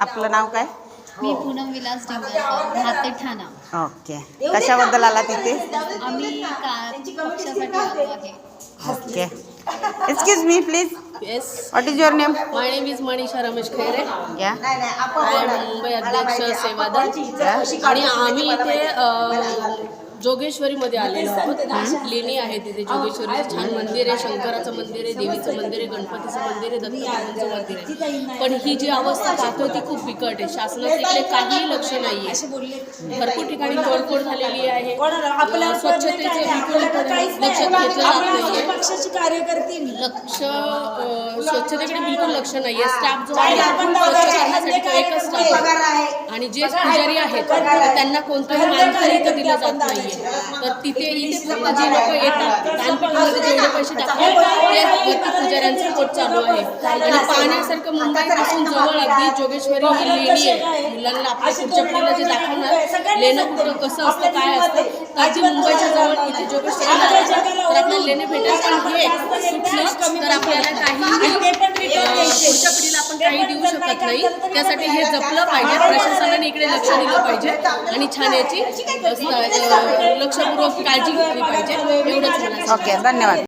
आपलं नाव काय? मी पूनम विलास ठाणा. ओके. कशाबद्दल आला तिथे आम्ही का पक्षासाठी आलो आहे. Okay. Excuse me please Yes, what is your name my name is Manisha Ramesh Khaire. या मुंबई अध्यक्ष सेवादल आणि आम्ही इथे अ, जोगेश्वरीमध्ये आलेलो आहोत. लेणी आहे तिथे जोगेश्वरीचं छान मंदिर आहे शंकराचं मंदिर आहे देवीचं मंदिर आहे गणपतीचं मंदिर आहे दत्तप्रभूंचं मंदिर आहे. पण ही जी अवस्था पाहतोय ती खूप बिकट आहे. शासनाचं इकडे काहीही लक्ष नाही आहे. भरपूर ठिकाणी तोडफोड झालेली आहे. स्वच्छतेचे लक्ष घेतलं जात नाहीये. पक्षाची कार्यकर्ती लक्ष स्वच्छतेकडे बिलकुल लक्ष नाहीये. स्टाफ जो आहे आणि जे पुजारी आहेत त्यांना कोणतंही मानधन इथं दिलं जात नाहीये. तर तिथे इथे फक्त जे लोक येतात दानपेटीमध्ये जेवढे पैसे टाकतात ते वरती पुजाऱ्यांचं पोट चालू आहे. आणि पाहण्यासारखं मुंबईपासून जवळ अगदी जोगेश्वरी ही लेणी आहे. मुलांना आपल्या पुढच्या पिढीला जे दाखवणार लेणं कुठं कसं असतं काय असतं तर ती मुंबईच्या जवळ इथे जोगेश्वरीला आलं तर आपल्याला लेणे पण हे सुटलं तर आपल्याला काही पुढच्या पिढीला आपण काही देऊ शकत नाही. त्यासाठी हे जपलं पाहिजे. प्रशासनाने इकडे लक्ष दिलं पाहिजे. आणि छान याची लक्षपूर्वक काळजी घेतली पाहिजे. एवढंच ओके धन्यवाद.